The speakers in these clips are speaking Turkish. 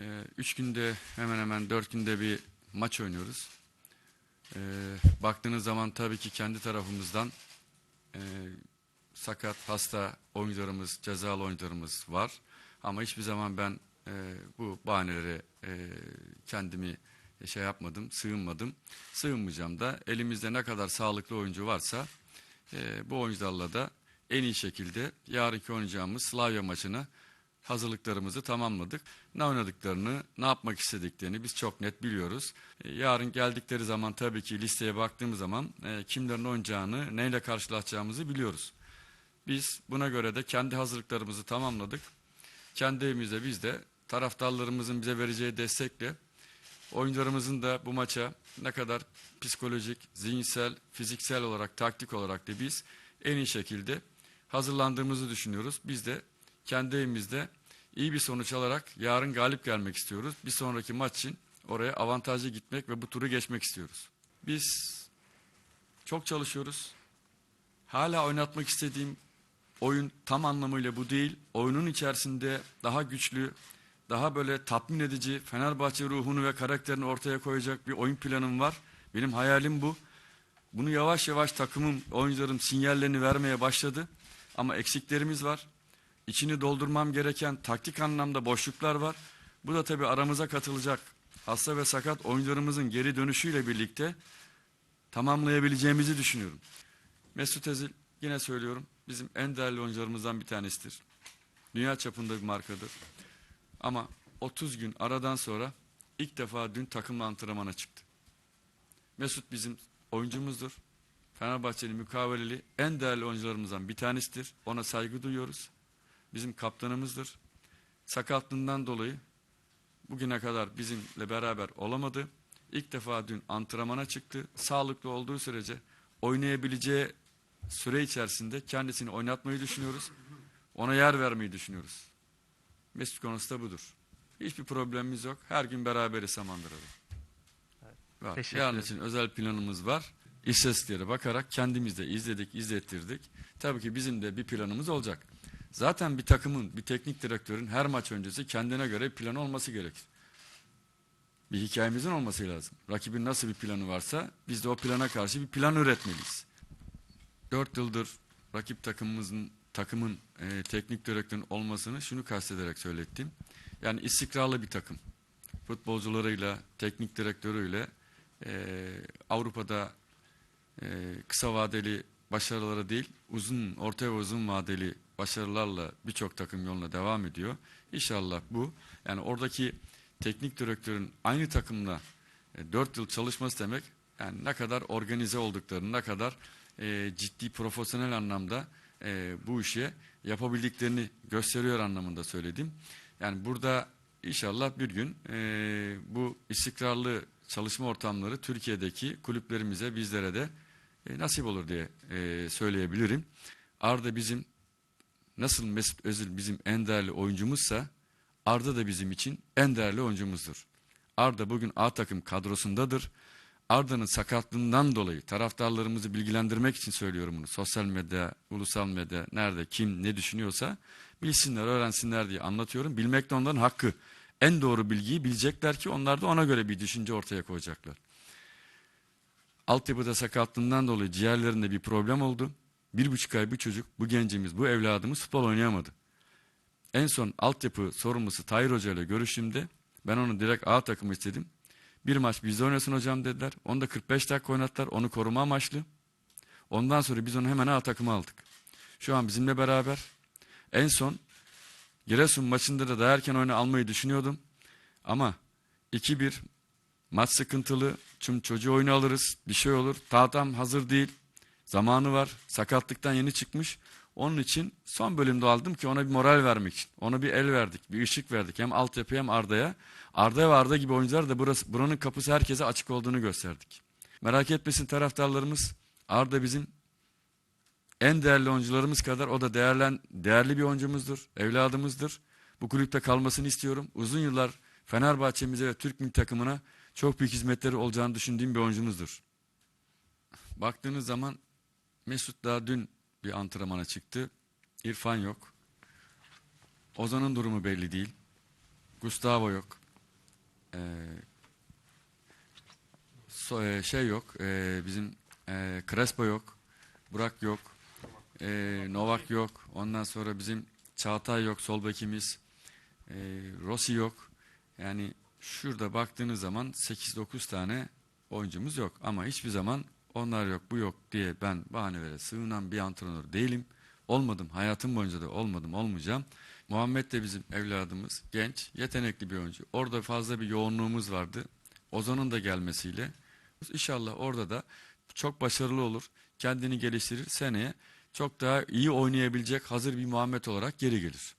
Ee, üç günde hemen hemen dört günde bir maç oynuyoruz. Ee, baktığınız zaman tabii ki kendi tarafımızdan e, sakat, hasta oyuncularımız, cezalı oyuncularımız var. Ama hiçbir zaman ben e, bu bahanelere e, kendimi şey yapmadım, sığınmadım. Sığınmayacağım da elimizde ne kadar sağlıklı oyuncu varsa e, bu oyuncularla da en iyi şekilde yarınki oynayacağımız Slavia maçına hazırlıklarımızı tamamladık. Ne oynadıklarını, ne yapmak istediklerini biz çok net biliyoruz. E, yarın geldikleri zaman tabii ki listeye baktığımız zaman e, kimlerin oynayacağını, neyle karşılaşacağımızı biliyoruz. Biz buna göre de kendi hazırlıklarımızı tamamladık. Kendi evimizde biz de taraftarlarımızın bize vereceği destekle oyuncularımızın da bu maça ne kadar psikolojik, zihinsel, fiziksel olarak, taktik olarak da biz en iyi şekilde hazırlandığımızı düşünüyoruz. Biz de kendi evimizde iyi bir sonuç alarak yarın galip gelmek istiyoruz. Bir sonraki maç için oraya avantajlı gitmek ve bu turu geçmek istiyoruz. Biz çok çalışıyoruz. Hala oynatmak istediğim oyun tam anlamıyla bu değil. Oyunun içerisinde daha güçlü, daha böyle tatmin edici, Fenerbahçe ruhunu ve karakterini ortaya koyacak bir oyun planım var. Benim hayalim bu. Bunu yavaş yavaş takımım, oyuncularım sinyallerini vermeye başladı. Ama eksiklerimiz var. İçini doldurmam gereken taktik anlamda boşluklar var. Bu da tabii aramıza katılacak hasta ve sakat oyuncularımızın geri dönüşüyle birlikte tamamlayabileceğimizi düşünüyorum. Mesut Özil yine söylüyorum bizim en değerli oyuncularımızdan bir tanesidir. Dünya çapında bir markadır. Ama 30 gün aradan sonra ilk defa dün takımla antrenmana çıktı. Mesut bizim oyuncumuzdur. Fenerbahçe'nin mukaveleli en değerli oyuncularımızdan bir tanesidir. Ona saygı duyuyoruz. Bizim kaptanımızdır. Sakatlığından dolayı bugüne kadar bizimle beraber olamadı. İlk defa dün antrenmana çıktı. Sağlıklı olduğu sürece oynayabileceği süre içerisinde kendisini oynatmayı düşünüyoruz. Ona yer vermeyi düşünüyoruz. Mesut konusu da budur. Hiçbir problemimiz yok. Her gün beraberiz Samandıra'da. Var. Teşekkür Yarın için özel planımız var. İstatistiklere bakarak kendimiz de izledik, izlettirdik. Tabii ki bizim de bir planımız olacak. Zaten bir takımın, bir teknik direktörün her maç öncesi kendine göre planı olması gerekir. Bir hikayemizin olması lazım. Rakibin nasıl bir planı varsa biz de o plana karşı bir plan üretmeliyiz. Dört yıldır rakip takımımızın takımın e, teknik direktörün olmasını şunu kastederek söylettim. Yani istikrarlı bir takım. Futbolcularıyla, teknik direktörüyle e, Avrupa'da e, kısa vadeli başarıları değil, uzun, orta ve uzun vadeli başarılarla birçok takım yoluna devam ediyor. İnşallah bu, yani oradaki teknik direktörün aynı takımla e, 4 yıl çalışması demek, yani ne kadar organize olduklarını, ne kadar e, ciddi profesyonel anlamda e, bu işi yapabildiklerini gösteriyor anlamında söyledim. Yani burada inşallah bir gün e, bu istikrarlı çalışma ortamları Türkiye'deki kulüplerimize, bizlere de e, nasip olur diye e, söyleyebilirim. Arda bizim nasıl Mesut Özil bizim en değerli oyuncumuzsa Arda da bizim için en değerli oyuncumuzdur. Arda bugün A takım kadrosundadır. Arda'nın sakatlığından dolayı taraftarlarımızı bilgilendirmek için söylüyorum bunu. Sosyal medya, ulusal medya nerede, kim ne düşünüyorsa bilsinler, öğrensinler diye anlatıyorum. Bilmek de onların hakkı. En doğru bilgiyi bilecekler ki onlar da ona göre bir düşünce ortaya koyacaklar. Altyapıda sakatlığından dolayı ciğerlerinde bir problem oldu. Bir buçuk ay bir çocuk, bu gencimiz, bu evladımız futbol oynayamadı. En son altyapı sorumlusu Tahir Hoca ile görüştüğümde ben onu direkt A takımı istedim. Bir maç bizde oynasın hocam dediler. Onu da 45 dakika oynattılar. Onu koruma amaçlı. Ondan sonra biz onu hemen A takıma aldık. Şu an bizimle beraber. En son Giresun maçında da daha erken oyunu almayı düşünüyordum. Ama 2-1 maç sıkıntılı. Tüm çocuğu oyunu alırız. Bir şey olur. Ta tam hazır değil. Zamanı var. Sakatlıktan yeni çıkmış. Onun için son bölümde aldım ki ona bir moral vermek için. Ona bir el verdik, bir ışık verdik. Hem altyapıya hem Arda'ya. Arda ve Arda gibi oyuncular da burası, buranın kapısı herkese açık olduğunu gösterdik. Merak etmesin taraftarlarımız. Arda bizim en değerli oyuncularımız kadar o da değerlen, değerli bir oyuncumuzdur, evladımızdır. Bu kulüpte kalmasını istiyorum. Uzun yıllar Fenerbahçe'mize ve Türk milli takımına çok büyük hizmetleri olacağını düşündüğüm bir oyuncumuzdur. Baktığınız zaman Mesut daha dün bir antrenmana çıktı. İrfan yok. Ozan'ın durumu belli değil. Gustavo yok. e, so- e, şey yok. e, bizim e, Crespo yok. Burak yok. e, Novak yok. Ondan sonra bizim Çağatay yok. Sol bekimiz. E, Rossi yok. Yani şurada baktığınız zaman 8-9 tane oyuncumuz yok. Ama hiçbir zaman onlar yok bu yok diye ben bahanelere sığınan bir antrenör değilim. Olmadım. Hayatım boyunca da olmadım. Olmayacağım. Muhammed de bizim evladımız. Genç, yetenekli bir oyuncu. Orada fazla bir yoğunluğumuz vardı. Ozan'ın da gelmesiyle. İnşallah orada da çok başarılı olur. Kendini geliştirir. Seneye çok daha iyi oynayabilecek hazır bir Muhammed olarak geri gelir.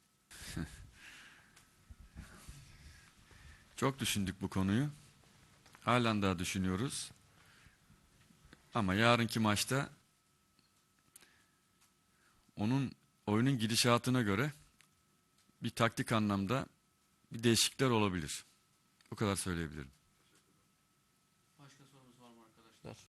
çok düşündük bu konuyu. Halen daha düşünüyoruz. Ama yarınki maçta onun oyunun gidişatına göre bir taktik anlamda bir değişiklikler olabilir. Bu kadar söyleyebilirim.